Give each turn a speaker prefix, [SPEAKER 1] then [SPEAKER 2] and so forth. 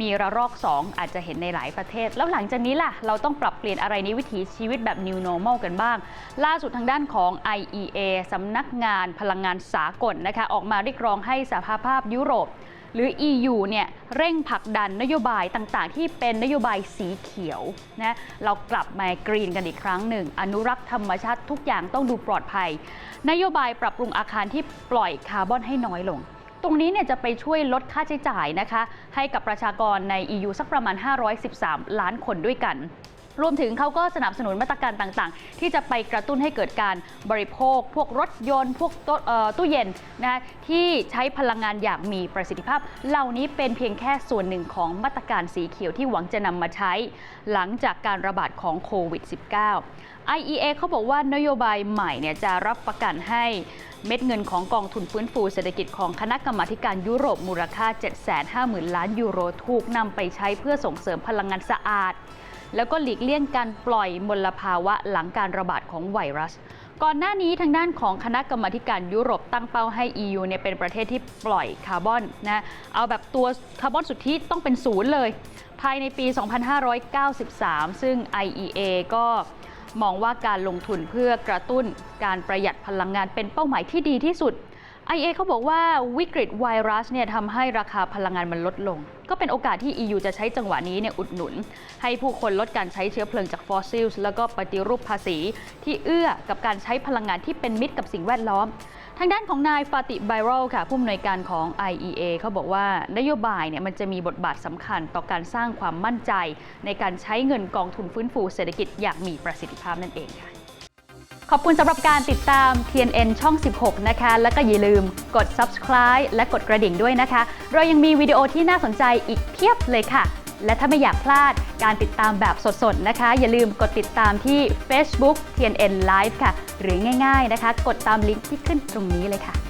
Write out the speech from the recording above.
[SPEAKER 1] มีระลอก 2 อาจจะเห็นในหลายประเทศ แล้วหลังจากนี้ล่ะ เราต้องปรับเปลี่ยนอะไรในวิถีชีวิตแบบ New Normal กันบ้าง ล่าสุดทางด้านของ IEA สำนักงานพลังงานสากลนะคะ ออกมาเรียกร้องให้สหภาพยุโรป หรือ EU เนี่ยเร่งผลักดันนโยบายต่างๆ ที่เป็นนโยบายสีเขียวนะเรากลับมากรีนกันอีกครั้งหนึ่ง อนุรักษ์ธรรมชาติทุกอย่างต้องดูปลอดภัย นโยบายปรับปรุงอาคารที่ปล่อยคาร์บอนให้น้อยลง ตรงนี้เนี่ยจะไปช่วยลดค่าใช้จ่ายนะคะ ให้กับประชากรใน EU สักประมาณ 513 ล้านคนด้วยกัน รวมถึงเขาก็สนับสนุนมาตรการต่างๆ ที่จะไปกระตุ้นให้เกิดการบริโภค พวกรถยนต์ พวกตู้เย็นนะที่ใช้พลังงานอย่างมีประสิทธิภาพ เหล่านี้เป็นเพียงแค่ส่วนหนึ่งของมาตรการสีเขียวที่หวังจะนำมาใช้ หลังจากการระบาดของโควิด -19 IEA เขาบอกว่านโยบายใหม่เนี่ยจะรับประกันให้เม็ดเงินของกองทุนฟื้นฟูเศรษฐกิจของคณะกรรมาการยุโรปมูลค่า 750,000 ล้านยูโรถูกนำไปใช้เพื่อส่งเสริมพลังงานสะอาด แล้วก็หลีกเลี่ยงการปล่อยมลภาวะหลังการระบาดของไวรัส ก่อนหน้านี้ทางด้านของคณะกรรมาการยุโรปตั้งเป้าให้ EU เนี่ยเป็นประเทศที่ปล่อยคาร์บอนนะเอาแบบตัวคาร์บอนสุทธิต้องเป็นศูนย์เลย ภายในปี 2593 ซึ่ง IEA ก็มองว่าการลงทุนเพื่อกระตุ้นการประหยัดพลังงานเป็นเป้าหมายที่ดีที่สุด IA เขาบอกว่าวิกฤตไวรัสเนี่ยทำให้ราคาพลังงานมันลดลง ก็เป็นโอกาสที่ EU จะใช้จังหวะนี้เนี่ยอุดหนุน ให้ผู้คนลดการใช้เชื้อเพลิงจากฟอสซิลแล้วก็ปฏิรูปภาษี ที่เอื้อกับการใช้พลังงานที่เป็นมิตรกับสิ่งแวดล้อม ทางด้านของนายฟาติไบโรลค่ะผู้อำนวยการของ IEA เขาบอกว่านโยบายเนี่ยมันจะมีบทบาทสำคัญต่อการสร้างความมั่นใจ ในการใช้เงินกองทุนฟื้นฟูเศรษฐกิจอย่างมีประสิทธิภาพนั่นเองค่ะ ขอบคุณสำหรับการติดตาม TNN ช่อง 16 นะคะ แล้วก็อย่าลืมกด subscribe และกดกระดิ่งด้วยนะคะ เรายังมีวิดีโอที่น่าสนใจอีกเพียบเลยค่ะ และถ้าไม่อยากพลาดการติดตามแบบสดๆนะคะ อย่าลืมกดติดตามที่ Facebook TNN Live ค่ะ หรือง่ายๆนะคะ กดตามลิงก์ที่ขึ้นตรงนี้เลยค่ะ